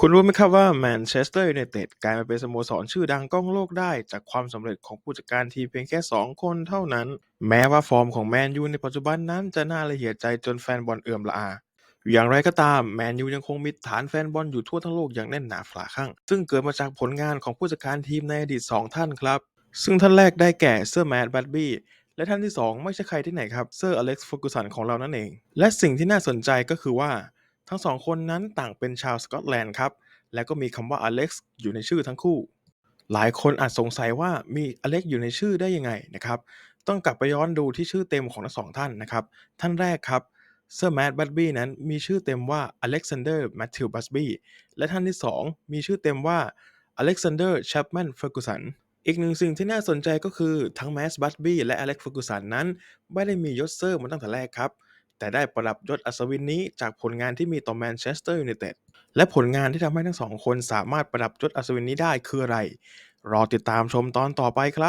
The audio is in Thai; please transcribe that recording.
คุณรู้ไหมครับว่าแมนเชสเตอร์ยูไนเต็ดกลายมาเป็นสโมสรชื่อดังก้องโลกได้ จากความสำเร็จของผู้จัดการทีมเพียงแค่ 2 คนเท่านั้น แม้ว่าฟอร์มของแมนยูในปัจจุบันนั้นจะน่าละเหียดใจจนแฟนบอลเอื่อมละอา อย่างไรก็ตามแมนยูยังคงมีฐานแฟนบอลอยู่ทั่วทั้งโลกอย่างแน่นหนาฝาข้าง ซึ่งเกิดมาจากผลงานของผู้จัดการทีมในอดีต 2 ท่านครับ ซึ่งท่านแรกได้แก่เซอร์แมตต์บัตบี้และท่านที่ 2 ไม่ใช่ใครที่ไหนครับเซอร์อเล็กซ์ฟอร์กูสันของเรานั่นเอง และสิ่งที่น่าสนใจก็คือว่า ทั้งสองคนนั้นต่างเป็นชาวสกอตแลนด์ครับ และก็มีคำว่าอเล็กซ์อยู่ในชื่อทั้งคู่ หลายคนอาจสงสัยว่ามีอเล็กซ์อยู่ในชื่อได้ยังไงนะครับ ต้องกลับไปย้อนดูที่ชื่อเต็มของทั้งสองท่านนะครับ ท่านแรกครับเซอร์แมตต์บัตบี้นั้นมีชื่อเต็มว่าอเล็กซานเดอร์แมทธิวบัตบี้และท่านที่ 2 มีชื่อเต็มว่าอเล็กซานเดอร์แชปแมนเฟอร์กูสันอีกหนึ่งสิ่งที่น่าสนใจก็คือทั้งแมสบัตบี้และอเล็กเฟอร์กูสันนั้น ไม่ได้มียศเซอร์มาตั้งแต่แรกครับ แต่ได้ประดับยศอัศวินนี้จากผลงานที่มีต่อแมนเชสเตอร์ยูไนเต็ดและผลงานที่ทำให้ทั้งสองคนสามารถประดับยศอัศวินนี้ได้คืออะไร รอติดตามชมตอนต่อไปครับ